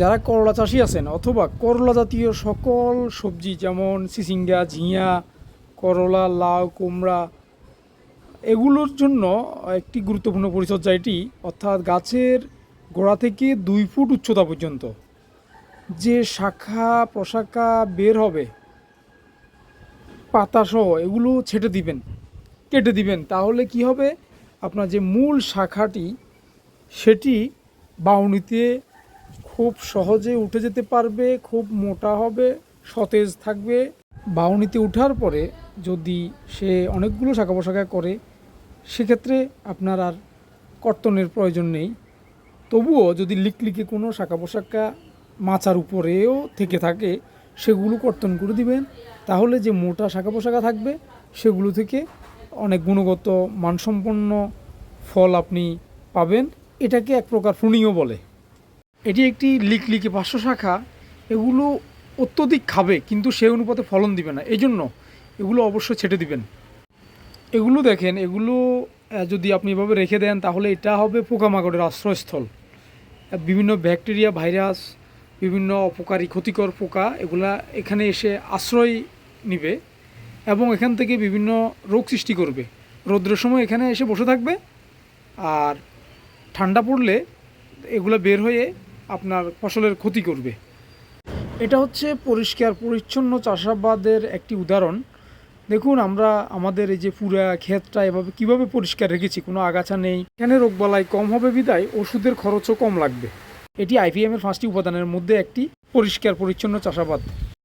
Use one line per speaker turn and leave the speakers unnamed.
যারা করলা চাষি আছেন অথবা করলা জাতীয় সকল সবজি, যেমন সিসিঙ্গা, ঝিঙা, করলা, লাউ, কুমড়া, এগুলোর জন্য একটি গুরুত্বপূর্ণ পরিচর্যা এটি, অর্থাৎ গাছের গোড়া থেকে দুই ফুট উচ্চতা পর্যন্ত যে শাখা প্রশাখা বের হবে পাতাসহ এগুলো ছেটে দিবেন, কেটে দিবেন, তাহলে কি হবে? আপনার যে মূল শাখাটি, সেটি বাউনিতে খুব সহজে উঠে যেতে পারবে, খুব মোটা হবে, সতেজ থাকবে। বাউনিতে ওঠার পরে যদি সে অনেকগুলো শাখা পোশাখা করে, সেক্ষেত্রে আপনার আর কর্তনের প্রয়োজন নেই। তবুও যদি লিকলিকে কোনো শাখা পোশাকা মাচার উপরেও থেকে থাকে, সেগুলো কর্তন করে দিবেন। তাহলে যে মোটা শাখা পোশাকা থাকবে, সেগুলো থেকে অনেক গুণগত, মানসম্পন্ন ফল আপনি পাবেন। এটাকে এক প্রকার প্রুনিংও বলে। এটি একটি লিকলিকে পার্শ্ব শাখা, এগুলো অত্যধিক খাবে, কিন্তু সেই অনুপাতে ফলন দিবে না। এই জন্য এগুলো অবশ্যই ছেটে দিবেন। এগুলো দেখেন, এগুলো যদি আপনি এভাবে রেখে দেন, তাহলে এটা হবে পোকামাকড়ের আশ্রয়স্থল। বিভিন্ন ব্যাকটেরিয়া, ভাইরাস, বিভিন্ন অপকারী, ক্ষতিকর পোকা, এগুলা এখানে এসে আশ্রয় নিবে এবং এখান থেকে বিভিন্ন রোগ সৃষ্টি করবে। রৌদ্রের সময় এখানে এসে বসে থাকবে আর ঠান্ডা পড়লে এগুলো বের হয়ে আপনার ফসলের ক্ষতি করবে। এটা হচ্ছে পরিষ্কার, পরিচ্ছন্ন চাষাবাদের একটি উদাহরণ। দেখুন, আমরা আমাদের এই যে পুরা ক্ষেতটা এভাবে কীভাবে পরিষ্কার রেখেছি, কোনো আগাছা নেই। এখানে রোগবালাই কম হবে বিদায় ওষুধের খরচও কম লাগবে। এটি আইভিএম এর পাঁচটি উপাদানের মধ্যে একটি পরিষ্কার, পরিচ্ছন্ন চাষাবাদ।